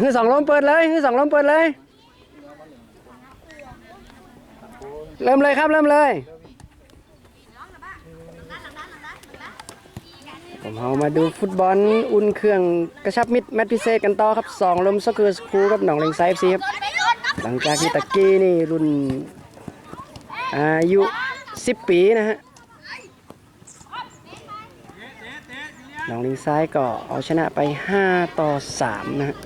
ฮือสองลมเปิดเลยฮือสองลมเปิดเลย เริ่มเลยครับเริ่มเลย ผมเอามาดูฟุตบอลอุ่นเครื่องกระชับมิตรแมตช์พิเศษกันต่อครับสองลมซ็อกเกอสครูกับหนองเลงไซฟ์ซีครับหลังจากที่ตะกี้นี่รุ่นอายุ10ปีนะฮะหนองลิงซ้ายก็เอาชนะไป 5 ต่อ 3 นะฮะ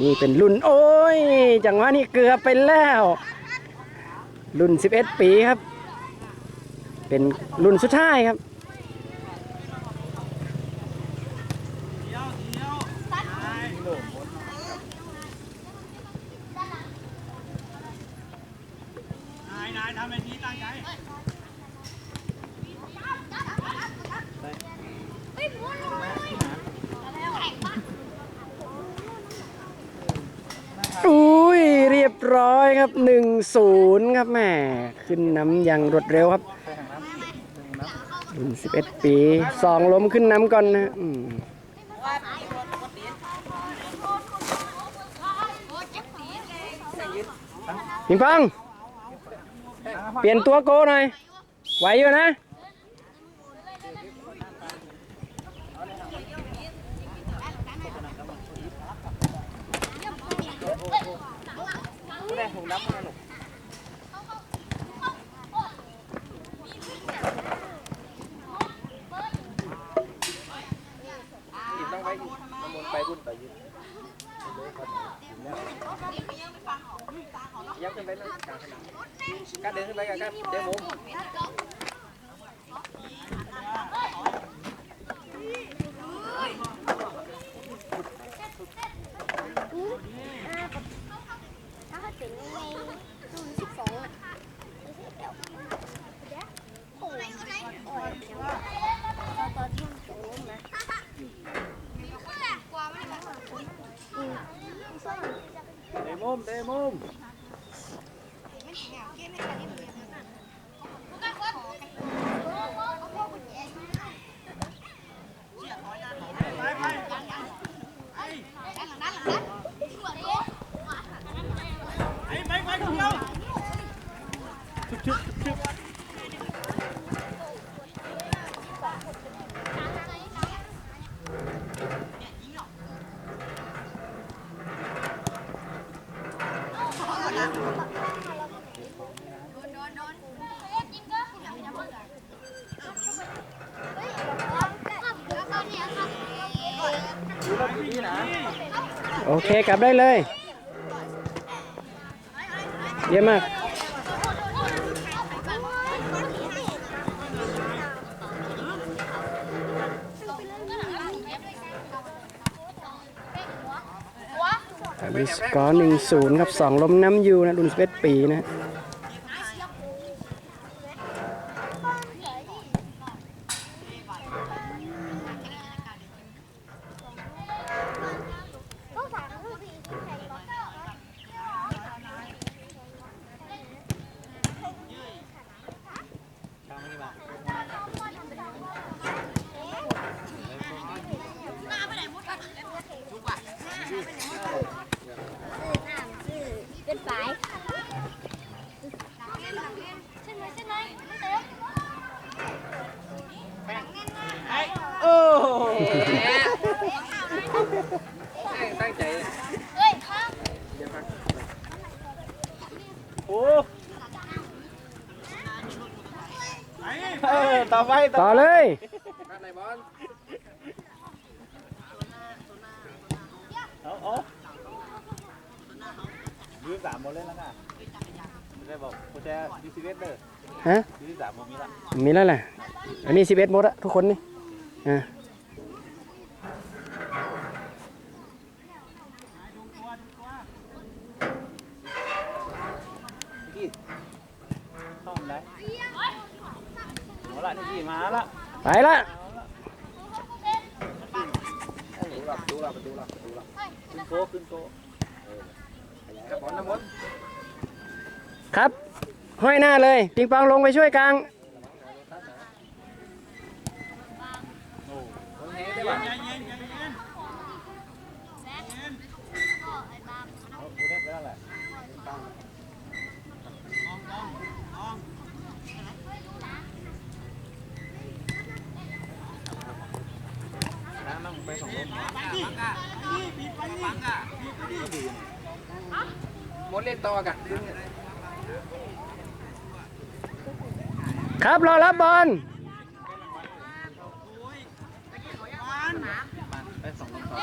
นี่เป็นรุ่นโอ้ย จังหวะนี้เกือบไปแล้ว รุ่น 11 ปีครับ เป็นรุ่นสุดท้ายครับนายนายทำแบบนี้ตั้งใจ อุ้ย ร้อยครับ1-0ครับแม่ขึ้นน้ำอย่างรวดเร็วครับรุ่น11ปีสองล้มขึ้นน้ำก่อนนะฮะอืมปิงปองเปลี่ยนตัวโกหน่อย ไหวอยู่นะ ยับขึ้นไปนะกัด เดินขึ้นไปกันกัดเดี๋ยวมุมถ้าเขาถึงในรุ่นสิบสองอะโอ้ยโอ้ยเดี๋ยวตอนที่มันสูงนะอืมเดี๋ยวมุมเดี๋ยวมุม ไอ้ไม่ไม่คนเดียว โอ เคกลับได้เลย เยี่ยมมากมีสกอร์หนึ่งศูนย์ครับสองล้มน้ำอยูนะรุ่นสเปดปีนะ ต้องสามรุ่นสี่แข่งก่อน เป็นสายใช่ไหมใช่ไหมเต็ม โอ้ตั้งใจ เฮ้ยข้า โอ้ เออต่อไปต่อต่อเลยกัดไหนบอลเอาเอายืนสามบอลเล่นแล้วนะได้บอกโคชแจ๊ยูซีเวสเดอร์ฮะยูซีสามโมมีละมีแล้วแหละอันนี้สิบเอ็ดหมดอะทุกคนนี่อะกี่เข้ามาได้เอา ละนี่กี่มาละไปละประตูละประตูละประตูละขึ้นโกขึ้นโกกระบอลน้ำมดครับ ห้อยหน้าเลย ปิงปองลงไปช่วยกลาง โอ้คนแห่ได้ป่ะ ใจเย็นใจเย็น ไปสองลม ไปดินี่บีบไปดิบีบไปดิ หมดเล่น ต่อกันดึงครับรอรับบอลมันไปสองลมต่อ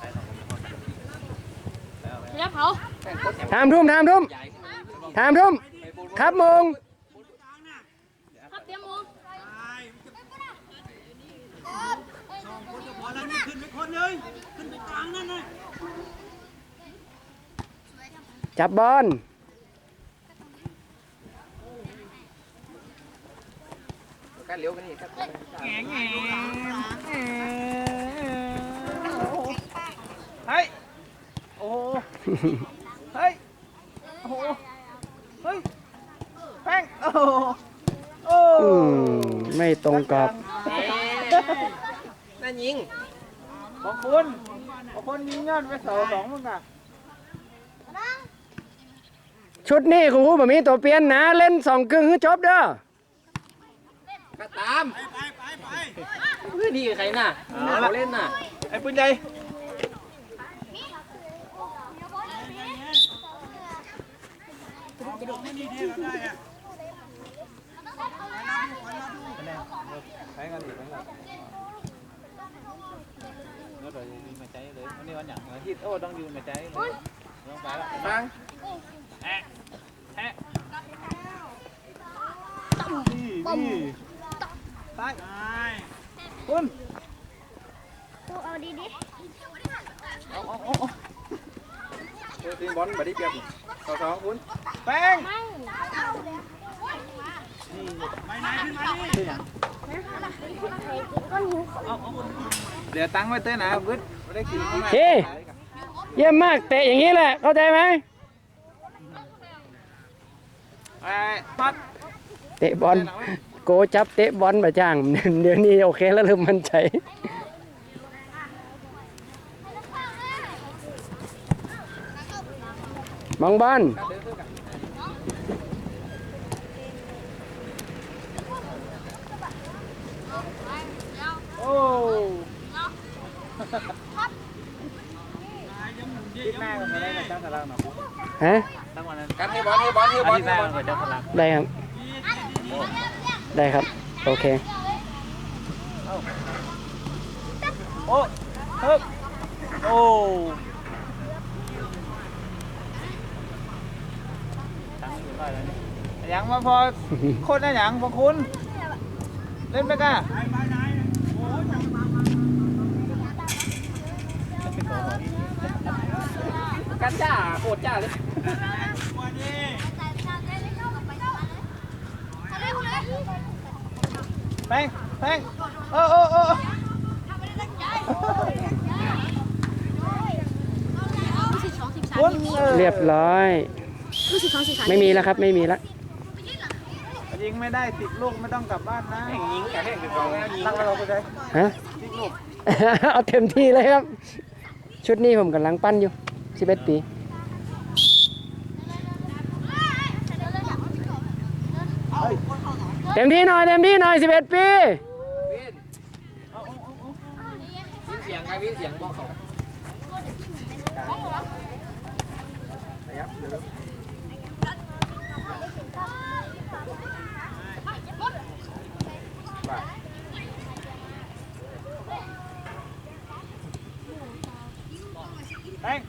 ไปสองลมต่อแล้วแล้วเขาแต่โคตรแข็งทามทุ่มทามทุ่มใหญ่ขึ้นมาทามทุ่มครับมง ครับเตรียมมง ตายสองคนก็พอแล้วนี่ขึ้นไปคนเลยขึ้นไปกลางนั่นเลย จับบอลการเลี้ยวกันนี่ครับแง่แง่เฮ้ย โอ้โหเฮ้ย โอ้โหเฮ้ย แป้ง โอ้โหโอ้อืมไม่ตรงกรอบนั่นยิงบางคนบางคนยิงยอดไปเสาสองมึงอะ ชุดนี้ครูแบบมีตัวเปลี่ยนนะเล่นสองครึ่งคือจบเด้อก็ตามไปไปไปเฮ้ยนี่ใครน่ะน่าเล่นน่ะไอ้ปืนใหญ่ไม่ดีดีเราได้อะใช้กันอยู่ไหมล่ะแล้วเรายืนมาใจเลยวันนี้วันอย่างอาทิตย์โอ้ต้องยืนมาใจเลยต้องไปละฟัง ไปตัวเอาดีดีทีมบอลมาได้เปรียบต่อสองคุณแป้งไม่ไปไหนขึ้นมาดิก้อนหิวเดี๋ยวตั้งไว้เต้นนะบึ้ดไม่ได้กินเฮ้เยี่ยมมากเตะอย่างนี้แหละเข้าใจไหม ไอ้พัดเตะบอลโกจับเตะบอลประจ้าง เดี๋ยวนี้โอเคแล้วเริ่มมั่นใจมองบอล โอ้ คิด หน้ามันไม่ได้กับเจ้าพลังหรอก ฮะกันให้บอลให้บอลให้บอลทิตย์หน้ามันกับเจ้าพลังได้ครับ ได้ครับ โอเค โอ้เฮ้ยโอ้ตั้งอยู่ได้แล้วนี่ยังมาพอคนนะยังพอคุณ เล่นไปกันไปไปไหนโอ้ยจัง กันจ้าโคตรจ้าเลยแป้งแป้งโอ้โอ้โอ้สิบสอเรียบร้อย ไม่มีแล้วครับ ไม่มีแล้วยิงไม่ได้ติดลูกไม่ต้องกลับบ้านนะยิงแข่เล่นกันกองแล้วยิงตั้งเราไปเลยฮะเอาเต็มที่เลยครับ ชุดนี้ผมกำลังปั้นอยู่ 11ปีเต็มที่หน่อยเต็มที่หน่อย11ปีวินวินเสียงไงวินเสียงบอกเขายับเร็วแป้ง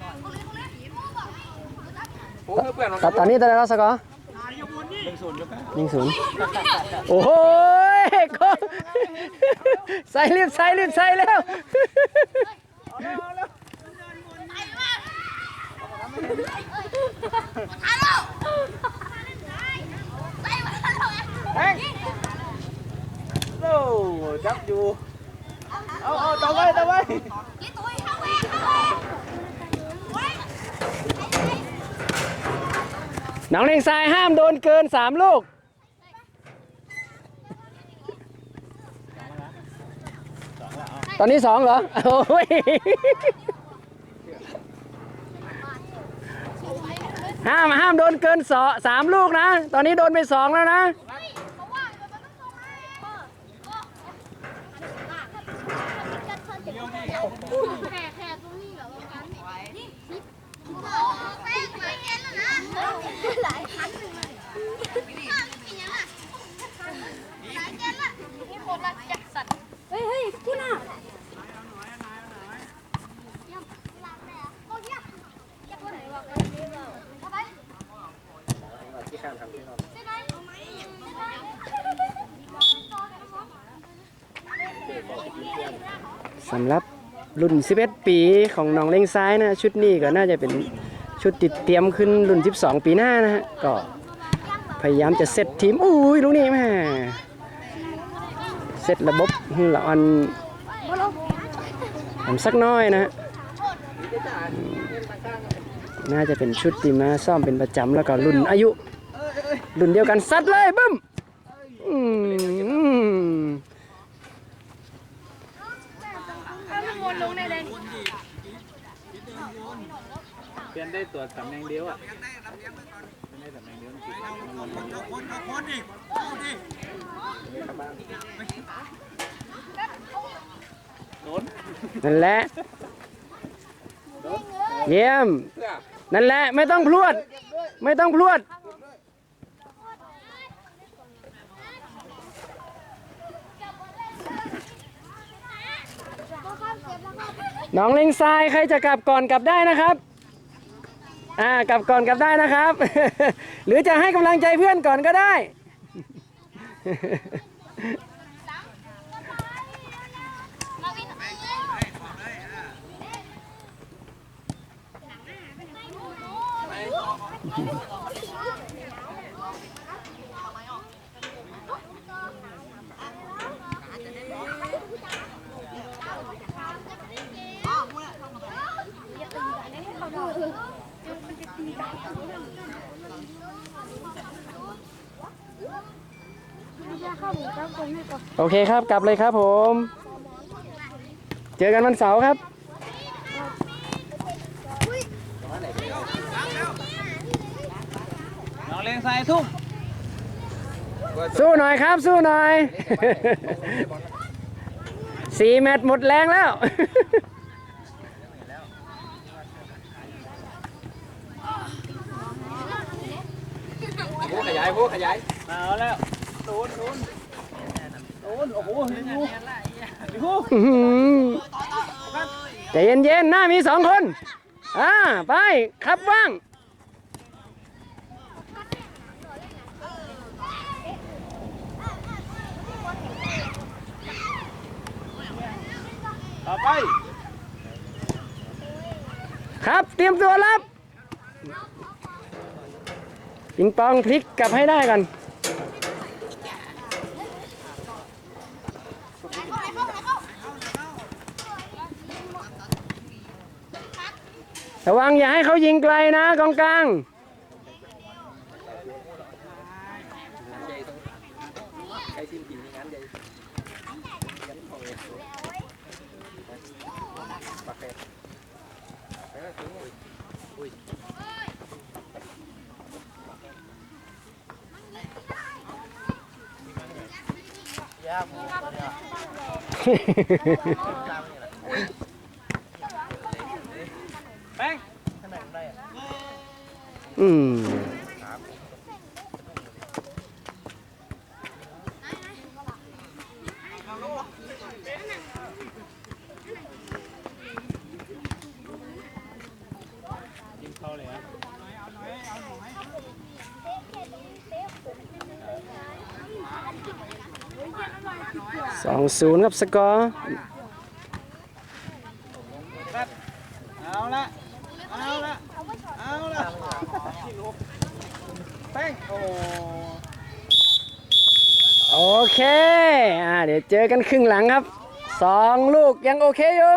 ตอนตอนนี้ตอนนี้เราสกอร์หายอยู่บนนี่หนึ่งศูนย์ยกหนึ่งศูนย์โอ้โหก็ใส่รีบใส่รีบใส่แล้วแป้งโอ้จับอยู่เอาเอาต่อไปต่อไป น้องเลงทรายห้ามโดนเกิน3ลูก ตอนนี้2เหรอ โอ้ยห้ามห้ามโดนเกินสอสามลูกนะ ตอนนี้โดนไป2แล้วนะเแค่แค่ตรงนี้เหรอประมาณนี่สิบโอ้แป้งแล้วนะ หลายพันเฮ้ยเฮ้ยคุณอะย่ำหลังเลยอะโอ้ยย่ำย่ำตัวไหนวะเอาไปที่ข้ามทำที่นอนสำหรับรุ่น 11 ปีของน้องเล้งซ้ายนะ ชุดนี้ก็น่าจะเป็น ชุดติดเตรียมขึ้นรุ่น 12 ปีหน้านะฮะก็พยายามจะเซตทีมอุ้ยลูกนี้แม่เซตระบบให้ละออนผมสักน้อยนะฮะน่าจะเป็นชุดที่มาซ่อมเป็นประจำแล้วก็รุ่นอายุ รุ่นเดียวกันซัดเลยบึ้มอืม เปลี่ ยนได้ตัวตำแหน่งเดียวอะเปลี่ยนได้ตำแหน่งเดียวจริงนั่นแหละเยี่ยม นั่นแหละไม่ต้องพลวด ไม่ต้องพลวดน้องเล็งทรายใครจะกลับก่อนกลับได้นะครับ อ่ากลับก่อนกลับได้นะครับ หรือจะให้กำลังใจเพื่อนก่อนก็ได้มา โอเคครับกลับเลยครับผม เจอกันวันเสาร์ครับน้องเลี้ยงทรายทุ่มสู้หน่อยครับ สู้หน่อย สี่แมตช์หมดแรงแล้วผู้ขยายผู้ขยาย เอาแล้วโดนโดนโดนโอ้โหเห็นอยู่อยู่อื้อหือ ใจเย็นๆหน้ามีสองคนอ่าไปครับว่างต่อไป ครับเตรียมตัวรับปิงปองพลิกกลับให้ได้กัน ระวังอย่าให้เขายิงไกลนะกองกลางใครทีมกินอย่างนั้นเลยยันของเลยปากแปดไปแล้วถึงอุ้ย แป้ง อืมสองศูนย์ครับสกอร์ เอาละเอาละเอาละแป้งโอ้ โอเค อ่า เดี๋ยวเจอกันครึ่งหลังครับสองลูกยังโอเคอยู่